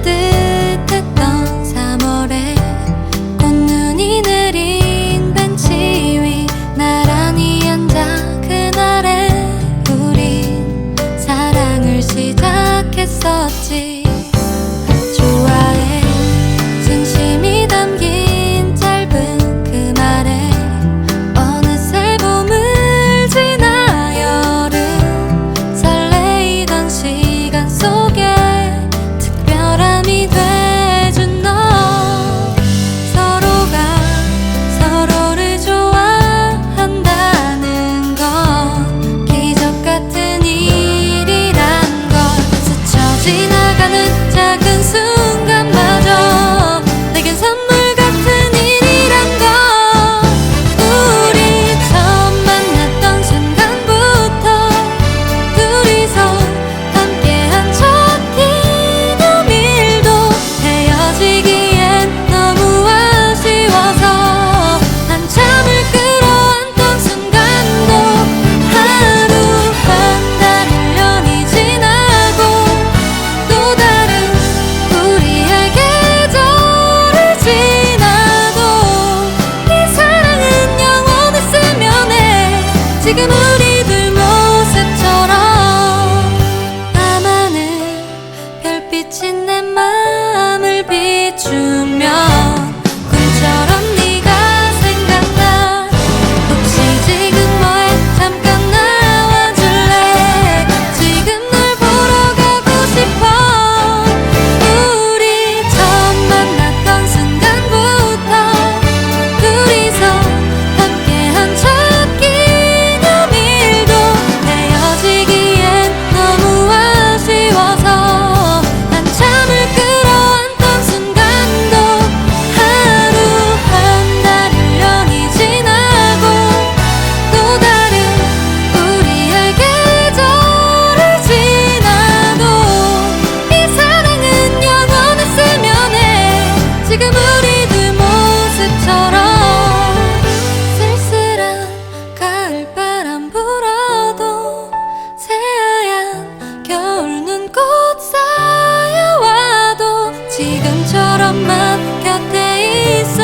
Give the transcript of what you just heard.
따뜻했던 3월에 꽃눈이 내린 벤치 위 나란히 앉아 그날에 우린 사랑을 시작했었지. 둘이들 모습처럼 밤하늘 별빛이 내 마음을 비추 まかていう